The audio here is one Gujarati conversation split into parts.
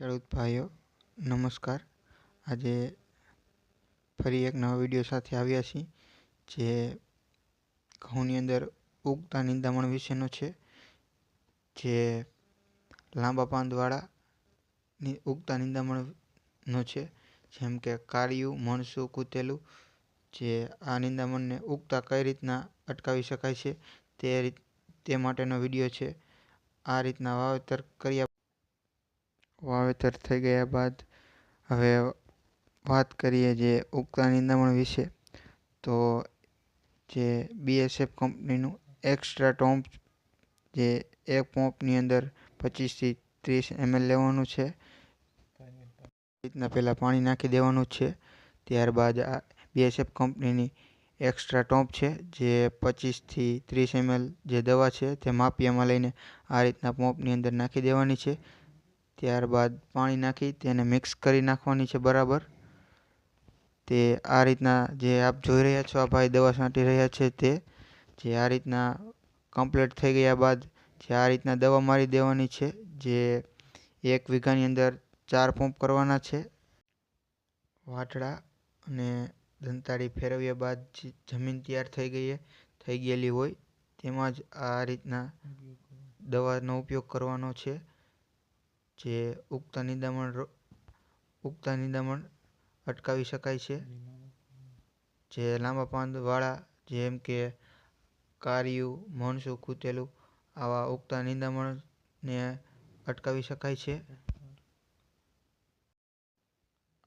ખેડૂત ભાઈઓ, નમસ્કાર. આજે ફરી એક નવા વીડિયો સાથે આવ્યા છીએ, જે ઘઉંની અંદર ઉગતા નિંદામણ વિશેનો છે, જે લાંબા પાંદવાળા ઉગતા નિંદામણનો છે, જેમ કે કાળિયું, મણસું, કૂતેલું, જે આ નિંદામણને ઉગતા કઈ રીતના અટકાવી શકાય છે તે રીત, તે માટેનો વીડિયો છે. આ રીતના વાવેતર કર્યા વાવેતર થઈ ગયા બાદ હવે વાત કરીએ જે ઉગતા નિંદામણ વિશે, તો જે બીએસએફ કંપનીનું એક્સ્ટ્રા ટોમ્પ જે એક પોમ્પની અંદર પચીસથી ત્રીસ એમએલ લેવાનું છે. રીતના પહેલાં પાણી નાખી દેવાનું છે. ત્યારબાદ આ બીએસએફ કંપનીની એક્સ્ટ્રા ટોમ્પ છે, જે પચીસથી ત્રીસ એમએલ જે દવા છે તે માપિયામાં લઈને આ રીતના પોમ્પની અંદર નાખી દેવાની છે. ત્યારબાદ પાણી નાખી તેને મિક્સ કરી નાખવાની છે બરાબર. તે આ રીતના જે આપ જોઈ રહ્યા છો, આ ભાઈ દવા છાંટી રહ્યા છે તે, જે આ રીતના કમ્પ્લીટ થઈ ગયા બાદ જે આ રીતના દવા મારી દેવાની છે, જે એક વીઘાની અંદર ચાર પંપ કરવાના છે. વાટડા અને દંતાળી ફેરવ્યા બાદ જમીન તૈયાર થઈ ગઈ થઈ ગયેલી હોય, તેમાં જ આ રીતના દવાનો ઉપયોગ કરવાનો છે. જે ઉગતા નિંદામણ ઉગતા નિંદામણ અટકાવી શકાય છે. જે લાંબા પાંદવાળા, જેમ કે કારિયું મણસું કૂતેલું, આવા ઉગતા નિંદામણને અટકાવી શકાય છે.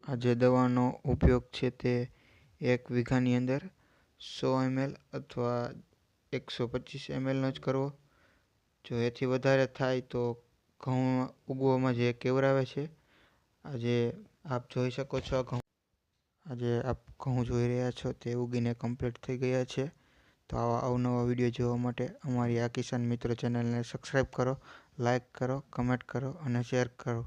આ જે દવાનો ઉપયોગ છે તે એક વીઘાની અંદર સો એમએલ અથવા એકસો પચીસ એમએલનો જ કરવો. જો એથી વધારે થાય તો ઘઉં ઉગવામાં જે કેવરાવે છે, આજે આપ જોઈ શકો છો આ ઘઉં. આજે આપ ઘઉં જોઈ રહ્યા છો તે ઉગીને કમ્પ્લીટ થઈ ગયા છે. તો આવા અવનવા વીડિયો જોવા માટે અમારી આ કિસાન મિત્રો ચેનલને સબસ્ક્રાઈબ કરો લાઈક કરો કમેન્ટ કરો અને શેર કરો.